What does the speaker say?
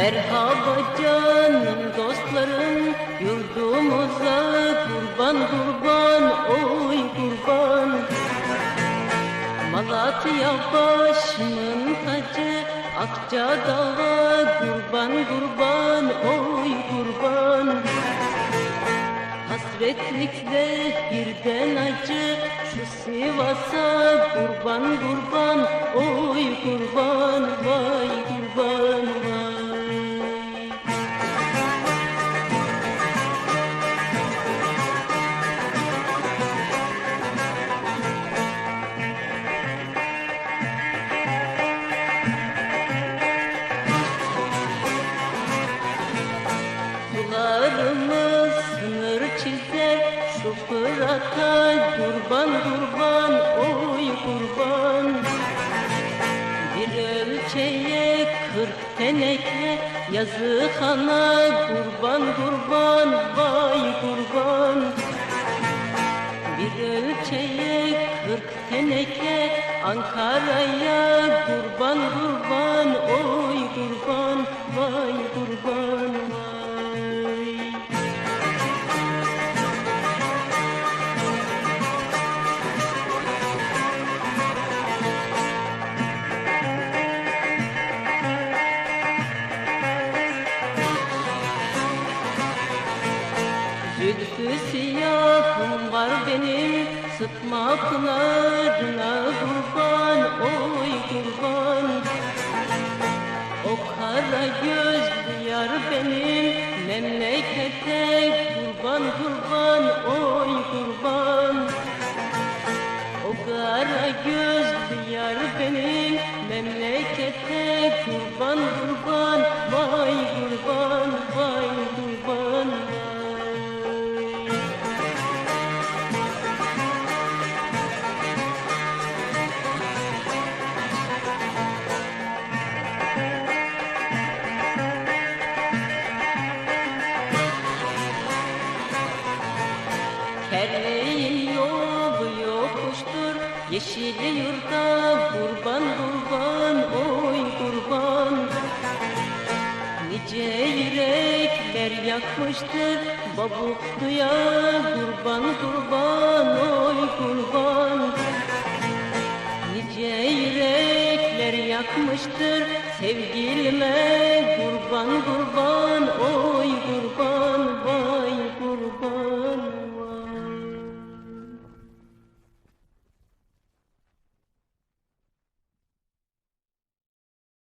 Merhaba canım dostlarım Yurdumuza kurban kurban Oy kurban. Malatya başımın tacı Akçadağ'a kurban kurban Oy kurban. Hasretlikle birden acı Şu Sivas'a kurban kurban Oy kurban vay Fırat'a kurban kurban Oy kurban. Bir ölçeğe kırk teneke Yazık ana kurban kurban Vay kurban. Bir ölçeğe kırk teneke Ankara'ya kurban kurban Oy kurban Zülfü siyahım var benim Sıtma pınarına kurban Oy kurban. O kara gözlü yar benim Memlekete kurban kurban Oy kurban. O kara gözlü yar benim Memlekete kurban kurban Yeşil yurda kurban kurban oy kurban. Nice yürekler yakmıştır Babukluya kurban kurban oy kurban. Nice yürekler yakmıştır Sevgilime kurban